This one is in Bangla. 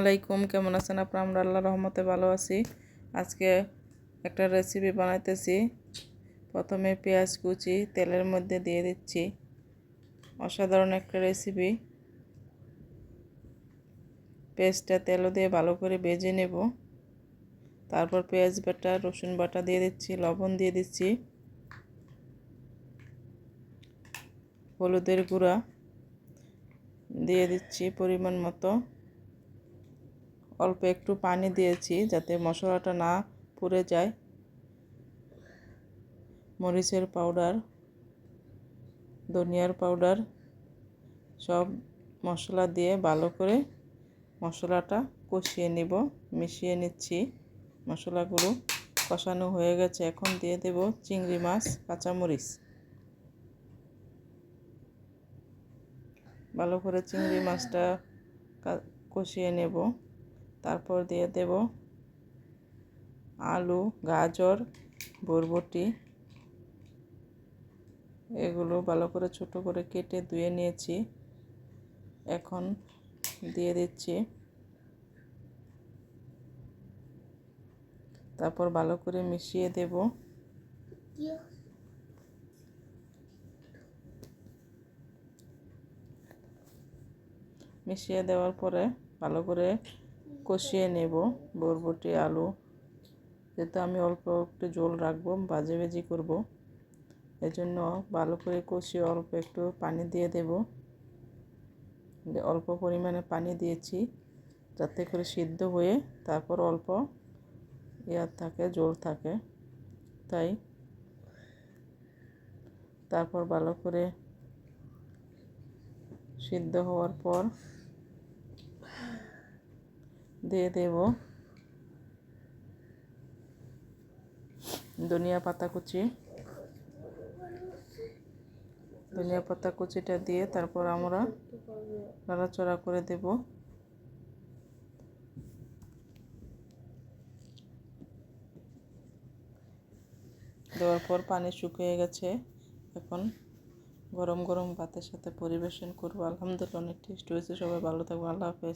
আলাইকুম, কেমন আছেন আপনারা? আমরা আল্লাহ রহমতে ভালো আছি। আজকে একটা রেসিপি বানাইতেছি। প্রথমে পেঁয়াজ কুচি তেলের মধ্যে দিয়ে দিচ্ছি। অসাধারণ একটা রেসিপি পেঁয়াজটা তেলও দিয়ে ভালো করে বেজে নেব। তারপর পেঁয়াজ বাটা, রসুন বাটা দিয়ে দিচ্ছি, লবণ দিয়ে দিচ্ছি। হলুদের গুঁড়া দিয়ে দিচ্ছি পরিমাণ মতো। অল্প একটু পানি দিয়েছি যাতে মশলাটা না পুড়ে যায়। মরিচের পাউডার, ধনিয়ার পাউডার, সব মশলা দিয়ে ভালো করে মশলাটা কষিয়ে নিব, মিশিয়ে নিচ্ছি। মশলাগুলো কষানো হয়ে গেছে, এখন দিয়ে দেব চিংড়ি মাছ, কাঁচামরিচ। ভালো করে চিংড়ি মাছটা কষিয়ে নেব। তারপর দিয়ে দেব আলু, গাজর, বরবটি। এগুলো ভালো করে ছোট করে কেটে ধুয়ে নিয়েছি। এখন দিয়ে দিচ্ছি। তারপর ভালো করে মিশিয়ে দেব। মিশিয়ে দেওয়ার পরে ভালো করে কষিয়ে নেব বরবটি, আলু। যেহেতু আমি অল্প একটু জল রাখব, ভাজি ভাজি করব। এজন্য ভালো করে কষিয়ে অল্প একটু পানি দিয়ে দেব। অল্প পরিমাণে পানি দিয়েছি যাতে করে সিদ্ধ হয়ে তারপর অল্প ইয়ার থাকে জল থাকে। তাই তারপর ভালো করে সিদ্ধ হওয়ার পর দিয়ে দেব। ধনিয়া পাতা কুচি। ধনিয়া পাতা কুচিটা দিয়ে তারপর আমরা নাড়াচড়া করে দেব। দেওয়ার পর পানি শুকিয়ে গেছে। এখন গরম গরম ভাতের সাথে পরিবেশন করব। আলহামদুলিল্লাহ, অনেক টেস্ট হয়েছে। সবাই ভালো থাকব আল্লাহ হাফেজ।